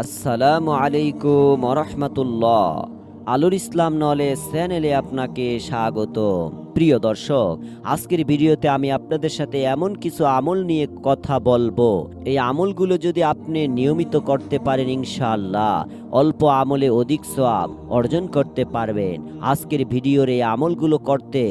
আসসালামু আলাইকুম রহমতুল্লাহ আলুর ইসলাম নলে চ্যানেলে আপনাকে স্বাগত প্রিয় দর্শক, আজকের ভিডিওতে আমি আপনাদের সাথে এমন কিছু আমল নিয়ে কথা বলব। এই আমলগুলো যদি আপনি নিয়মিত করতে পারেন ইনশাআল্লাহ, অল্প আমলে অধিক সোয়াব অর্জন করতে পারবেন। আজকের ভিডিওর এই আমলগুলো করতে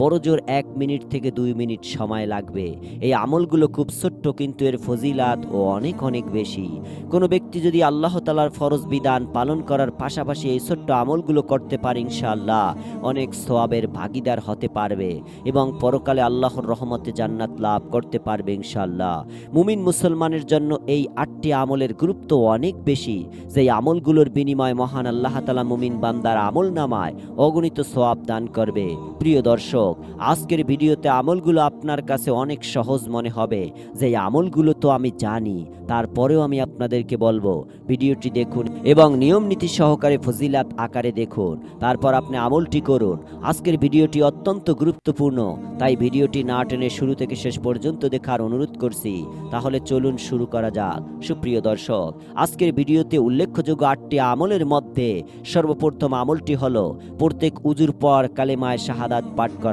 বড় জোর এক মিনিট থেকে দুই মিনিট সময় লাগবে। এই আমলগুলো খুব ছোট্ট, কিন্তু এর ফজিলাত ও অনেক অনেক বেশি। কোনো ব্যক্তি যদি আল্লাহ তালার ফরজ বিধান পালন করার পাশাপাশি এই ছোট্ট আমলগুলো করতে পারে, ইনশাআল্লাহ অনেক সোয়াবের ভাগিদার হতে পারবে এবং পরকালে আল্লাহর রহমতে জান্নাত লাভ করতে পারবে, ইনশাআল্লাহ। মুমিন মুসলমানের জন্য এই আটটি আমলের গুরুত্ব অনেক বেশি। যেই আমলগুলোর বিনিময়ে মহান আল্লাহ তালা মুমিন বান্দার আমল নামায় অগণিত সোয়াব দান করবে। প্রিয় দর্শক আজকের ভিডিওতে আমলগুলো আপনার কাছে অনেক সহজ মনে হবে। যে আমলগুলো তো আমি জানি, তারপরেও আমি আপনাদেরকে বলব, ভিডিওটি দেখুন এবং নিয়ম নীতি সহকারে ফজিলাত আকারে দেখুন। তারপর আপনি আমলটি করুন। আজকের ভিডিওটি অত্যন্ত গুরুত্বপূর্ণ, তাই ভিডিওটি না টেনে শুরু থেকে শেষ পর্যন্ত দেখার অনুরোধ করছি। তাহলে চলুন শুরু করা যাক। সুপ্রিয় দর্শক, আজকের ভিডিওতে উল্লেখযোগ্য আটটি আমলের মধ্যে সর্বপ্রথম আমলটি হলো, প্রত্যেক উজুর পর কালেমায় শাহাদাত পাঠ করা।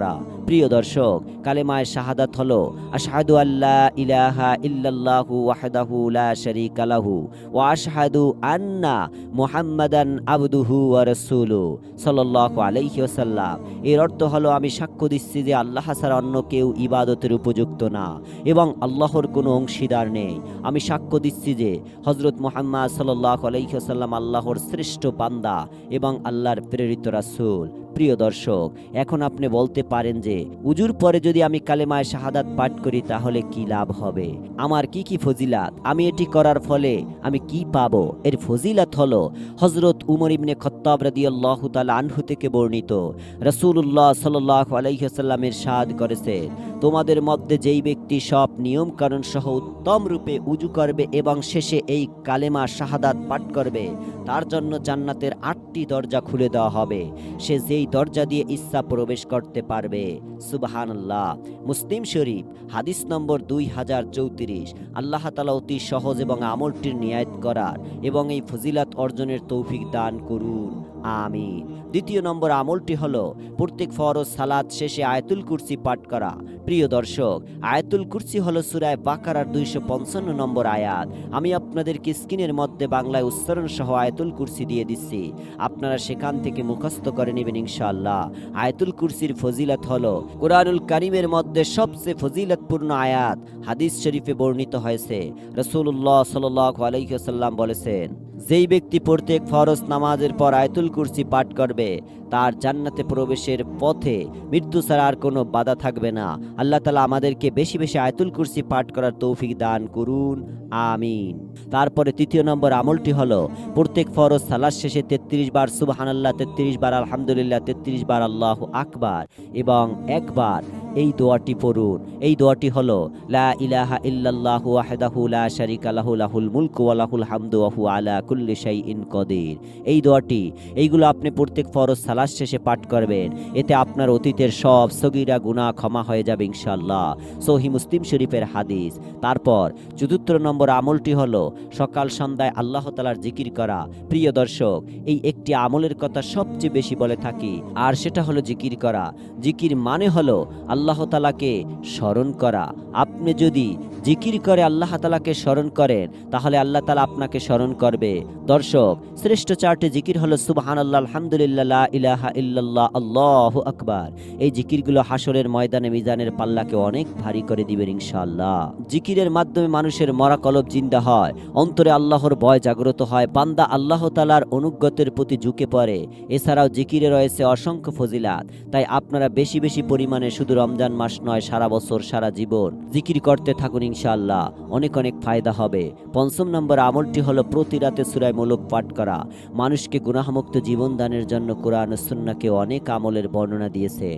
প্রিয় দর্শক, কালেমায় শাহাদাত হলো, আশহাদু আল্লাহ ইলাহা ইল্লাল্লাহু ওয়াহদাহু লা শারীকা লাহু ওয়া আশহাদু আন্না মুহাম্মাদান আবদুহু ওয়া রাসূলুহু সাল্লাল্লাহু আলাইহি ওয়াসাল্লাম। এর অর্থ হলো, আমি সাক্ষ্য দিচ্ছি যে আল্লাহ ছাড়া অন্য কেউ ইবাদতের উপযুক্ত না এবং আল্লাহর কোনো অংশীদার নেই। আমি সাক্ষ্য দিচ্ছি যে হজরত মোহাম্মদ সাল্লাহ আলাইসাল্লাম আল্লাহর শ্রেষ্ঠ বান্দা এবং আল্লাহর প্রেরিত রাসূল। প্রিয় দর্শক, এখন আপনি বলতে পারেন যে, উজুর পরে যদি আমি কালেমায় শাহাদাত পাঠ করি তাহলে কি লাভ হবে? আমার কি কি ফজিলাত? আমি এটি করার ফলে আমি কি পাবো? এর ফজিলাত হলো হজরত উমর ইবনে খত্তাব রাদিয়াল্লাহু তাআলা আনহু থেকে বর্ণিত, রাসূলুল্লাহ সাল্লাল্লাহু আলাইহি সাদ করেছে, তোমাদের মধ্যে যেই ব্যক্তি সব নিয়ম কানুন সহ উত্তম রূপে উজু করবে এবং শেষে এই কালেমা শাহাদাত পাঠ করবে, তার জন্য জান্নাতের আটটি দরজা খুলে দেওয়া হবে। সে যেই দরজা দিয়ে ইচ্ছা প্রবেশ করতে পারবে। সুবাহান্লাহ মুসলিম শরীফ, হাদিস নম্বর দুই হাজার চৌত্রিশ। আল্লাহ তালা অতি সহজ এবং আমলটির নিয়ায়ত করার এবং এই ফজিলাত অর্জনের তৌফিক দান করুন। আমিন। দ্বিতীয় নম্বর আমলটি হল, প্রত্যেক ফরজ সালাদ শেষে আয়তুল কুরসি পাঠ করা। প্রিয় দর্শক, আয়াতুল কুরসি হলো সুরায় বাকারার দুইশো পঞ্চান্ন নম্বর আয়াত। আমি আপনাদেরকে স্ক্রিনের মধ্যে বাংলায় উচ্চারণ সহ আয়াতুল কুরসি দিয়ে দিচ্ছি। আপনারা সেখান থেকে মুখস্থ করে নেবেন ইনশাআল্লাহ। আয়াতুল কুরসির ফজিলত হল কোরআনুল কারিমের মধ্যে সবচেয়ে ফজিলতপূর্ণ আয়াত। হাদিস শরীফে বর্ণিত হয়েছে। রসুল্লাহ সাল আলাইসাল্লাম বলেছেন, যেই ব্যক্তি প্রত্যেক ফরজ নামাজের পর আয়তুল কুরসি পাঠ করবে তার জান্নাতে প্রবেশের পথে মৃত্যু ছাড়া আর কোনো বাধা থাকবে না। আল্লাহ তালা আমাদেরকে বেশি বেশি আয়তুল কুরসি পাঠ করার তৌফিক দান করুন। আমিন। তারপরে তৃতীয় নম্বর আমলটি হলো, প্রত্যেক ফরজ সালাস শেষে তেত্রিশ বার সুবাহান আল্লাহ তেত্রিশ বার আলহামদুলিল্লাহ, তেত্রিশ বার আল্লাহ আকবার এবং একবার এই দোয়াটি পড়ুন। এই দোয়াটি হলো, লা ইলাহা ইল্লাল্লাহু ওয়াহদাহু লা শারীকা লাহু, লাহুল মুলকু ওয়া লাহুল হামদু ওয়া হুয়া আলা কুল্লি শাইইন কদির। এই দোয়াটি, এইগুলো আপনি প্রত্যেক ফরজ সালাস শেষে পাঠ করবেন। এতে আপনার অতীতের সব সগীরা গুনাহ ক্ষমা হয়ে যাবে ইনশাআল্লাহ। সহি মুসলিম শরীফের হাদিস। তারপর, চতুর্থ নম্বর আমলটি হলো, সকাল সন্ধ্যায় আল্লাহ তালার জিকির করা। প্রিয় দর্শক, এই একটি আমলের কথা সবচেয়ে বেশি বলে থাকি। আর সেটা হলো জিকির করা। জিকির মানে হলো, আল্লাহ তালাকে স্মরণ করা। আপনি যদি জিকির করে আল্লাহ তালাকে স্মরণ করেন, তাহলে আল্লাহ তালা আপনাকে স্মরণ করবে। দর্শক, শ্রেষ্ঠ চারটি জিকির হলো সুবহান আল্লাহ আলহামদুলিল্লাহ ইলাহা ইল্লাল্লাহ, আল্লাহ আকবার। এই জিকিরগুলো হাসরের ময়দানে, মিজানের পাল্লাকে অনেক ভারী করে দিবেন ইনশাআল্লাহ। জিকিরের মাধ্যমে মানুষের মরা কলব জিন্দা হয়, অন্তরে আল্লাহর ভয় জাগ্রত হয়, বান্দা আল্লাহ তালার অনুগতের প্রতি ঝুঁকে পড়ে। এছাড়াও জিকিরে রয়েছে অসংখ্য ফজিলাত, তাই আপনারা বেশি বেশি পরিমাণে শুধু রমজান মাস নয়, সারা বছর, সারা জীবন। জিকির করতে থাকুন ইনশাআল্লাহ। অনেক অনেক ফায়দা হবে। পঞ্চম নম্বর আমলটি হলো প্রতি রাতে সুরায় মুলুক পাঠ করা। মানুষকে গুনাহমুক্ত জীবনদানের জন্য কোরআন সুন্নাকে অনেক আমলের বর্ণনা দিয়েছে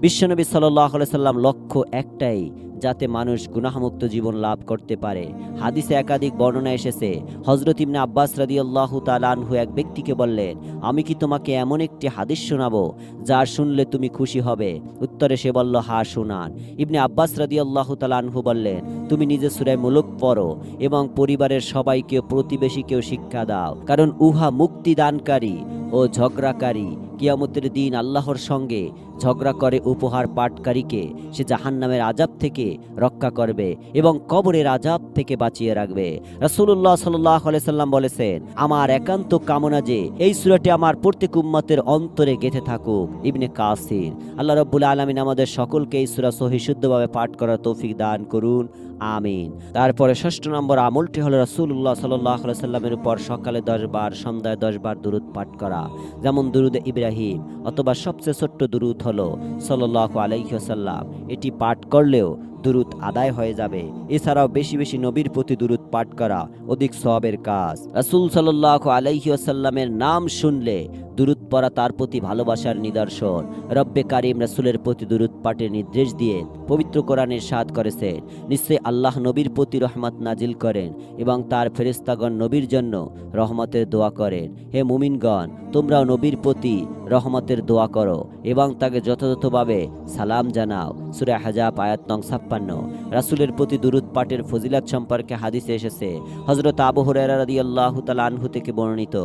বিশ্বনবী সাল্লাহ সাল্লাম লক্ষ্য একটাই যাতে মানুষ গুনাহমুক্ত জীবন লাভ করতে পারে। হাদিসে একাধিক বর্ণনা এসেছে। হজরত ইবনে আব্বাস রাদিয়াল্লাহ তালানহু এক ব্যক্তিকে বললেন, আমি কি তোমাকে এমন একটি হাদিস শোনাবো যার শুনলে তুমি খুশি হবে? উত্তরে সে বলল, হা, শুনান। ইবনে আব্বাস রাদিয়াল্লাহ তালানহু বললেন, তুমি নিজে সুরায় মুলুক পড়ো এবং পরিবারের সবাইকে প্রতিবেশীকেও শিক্ষা দাও, কারণ উহা মুক্তিদানকারী ও ঝগড়াকারী। কিয়ামতের দিন আল্লাহর সঙ্গে ঝগড়া করে উপহার পাটকারীকে সে জাহান্নামের আজাব থেকে রক্ষা করবে এবং কবরের আজাব থেকে বাঁচিয়ে রাখবে। রাসূলুল্লাহ সাল্লাহ সাল্লাম বলেছেন, আমার একান্ত কামনা যে এই সুরাটি আমার প্রত্যেক উম্মতের অন্তরে গেঁথে থাকুক। ইবনে কাসির, আল্লাহ রব্বুল আলমিন আমাদের সকলকে এই সুরা সহি শুদ্ধভাবে পাঠ করার তৌফিক দান করুন। আমিন। তারপরে ষষ্ঠ নম্বর আমলটি হলো রাসূলুল্লাহ সাল্লাহ সাল্লামের উপর সকালে দশ বার সন্ধ্যায় দশ বার দুরুদ পাঠ করা। যেমন দুরুদ ইব্রাহিম অথবা সবচেয়ে ছোট্ট দুরুদ হলো সাল্লাহ আলাইসাল্লাম এটি পাঠ করলেও দুরুদ আদায় হয়ে যাবে। এছাড়াও বেশি বেশি নবীর প্রতি দুরুদ পাঠ করা অধিক সবের কাজ। রাসূল সাল্লাহ আলাইসাল্লামের নাম শুনলে দুরুদ পড়া তার প্রতি ভালোবাসার নিদর্শন। রব্বে কারিম রাসূলের প্রতি দুরুদ পাঠের নির্দেশ দিয়ে পবিত্র কোরআনের সাদ করেছেন। নিশ্চয়ই আল্লাহ নবীর প্রতি রহমত নাজিল করেন এবং তার ফেরেস্তাগণ নবীর জন্য রহমতের দোয়া করেন। হে মুমিনগণ, তোমরাও নবীর প্রতি রহমতের দোয়া করো এবং তাকে যথাযথভাবে সালাম জানাও। সুরে হাজাব আয়াত নং ছাপ্পান্ন। রাসূলের প্রতি দুরুদ পাঠের ফজিলাত সম্পর্কে হাদিসে এসেছে হজরত আবু হুরায়রা রাদিয়াল্লাহু তাআলা আনহু থেকে বর্ণিত।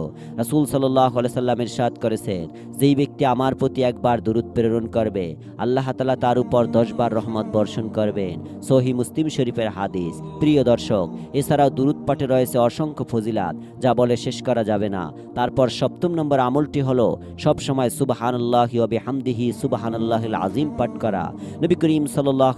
রাসূল সাল্লাহ সাল্লামের সাদ করেছেন যেই ব্যক্তি আমার প্রতি একবার দুরুদ প্রেরণ করবে, আল্লাহ তাআলা তার উপর দশবার রহমত বর্ষণ করবেন। সহি মুসলিম শরীফের হাদিস। প্রিয় দর্শক, এছাড়াও দুরুদ পাঠে রয়েছে অসংখ্য ফজিলাত, যা বলে শেষ করা যাবে না। তারপর সপ্তম নম্বর আমলটি হলো, সবসময় সুবাহানাল্লাহি ওয়া বিহামদিহি সুবাহানাল্লাহিল আজিম পাঠ করা। নবী করিম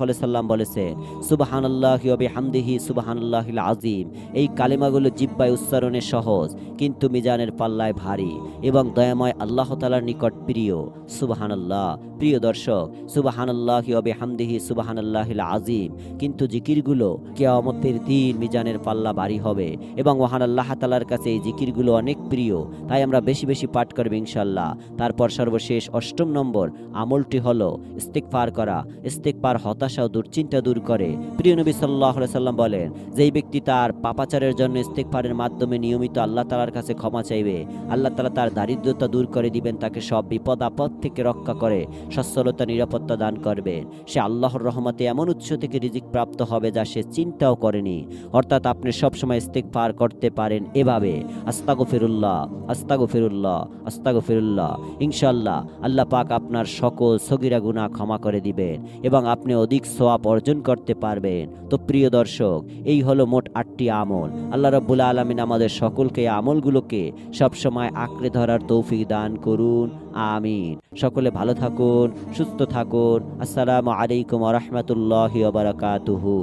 আলাইহি সাল্লাম বলেছেন, সুবাহানাল্লাহি ওয়া বিহামদিহি সুবাহানাল্লাহিল আজিম এই কালেমাগুলো জিব্বায় উচ্চারণে সহজ, কিন্তু মিজানের পাল্লায় ভারী এবং দয়াময় আল্লাহ তাআলার নিকট প্রিয়। সুবাহানাল্লাহ। প্রিয় দর্শক, সুবাহানাল্লাহি ওয়া বিহামদিহি, সুবাহানাল্লাহিল আজিম কিন্তু জিকিরগুলো কিয়ামতের দিন মিজানের পাল্লা বাড়ি হবে এবং ওহান আল্লাহ তালার কাছে এই জিকিরগুলো অনেক প্রিয়। তাই আমরা বেশি বেশি পাঠ করব ইনশাল্লাহ তারপর সর্বশেষ অষ্টম নম্বর আমলটি হলো ইস্তেকফার করা। ইস্তেকফার হতাশা ও দুশ্চিন্তা দূর করে। প্রিয় নবী সাল্লাহ সাল্লাম বলেন, যেই ব্যক্তি তার পাপাচারের জন্য ইস্তেকফারের মাধ্যমে নিয়মিত আল্লাহ তালার কাছে ক্ষমা চাইবে, আল্লাহ তালা তার দারিদ্রতা দূর করে দিবেন, তাকে সব বিপদ আপদ থেকে রক্ষা করে সচ্ছলতা, নিরাপত্তা দান করবেন সে আল্লাহর রহমতে এমন উৎস থেকে রিজিক প্রাপ্ত হবে যা সে চিন্তাও করেনি। অর্থাৎ আপনি সবসময় ইস্তেকফার করতে পারেন এভাবে। আস্তাগো ফিরুল্লাহ আস্তাগো ফিরুল্লাহ আস্তাগো ফিরুল্লাহ ইনশাল্লাহ আল্লাহ পাক আপনার সকল সগিরা গুনাহ ক্ষমা করে দিবেন এবং আপনি অধিক সোয়াব অর্জন করতে পারবেন। তো প্রিয় দর্শক, এই হলো মোট আটটি আমল। আল্লাহ রব্বুল আলমিন আমাদের সকলকে আমলগুলোকে সবসময় আঁকড়ে ধরার তৌফিক দান করুন আমিন। সকলে ভালো থাকুন সুস্থ থাকুন। আসসালামু আলাইকুম রহমতুল্লাহ বারাকাতুহু।